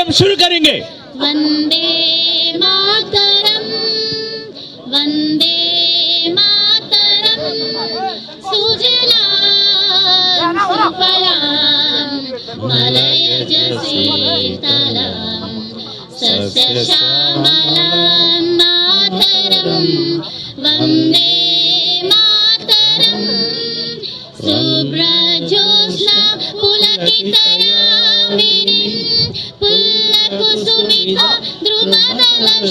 मातरम शुरू करेंगे। वंदे मातरम् वंदे मातरम् सुजलां सुफलां मलयज शीतलां सस्यश्यामलां मातरं वंदे मातरम् शुभ्रज्योत्स्ना पुलकितयामिनीं द्रुमदलशोभिनीं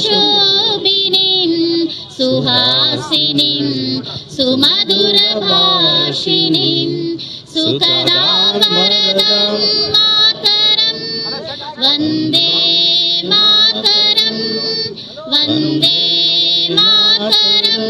सुहासिनीं सुमधुरभाषिणीं सुकरावरदं मातरं वंदे मातरं वंदे मातरम्।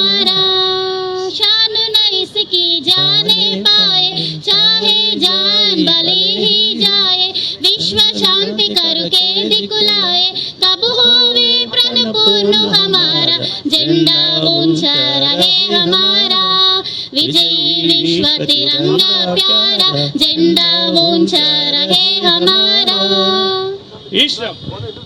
विश्व तिरंगा प्यारा झंडा ऊँचा रहे हमारा ईश्वर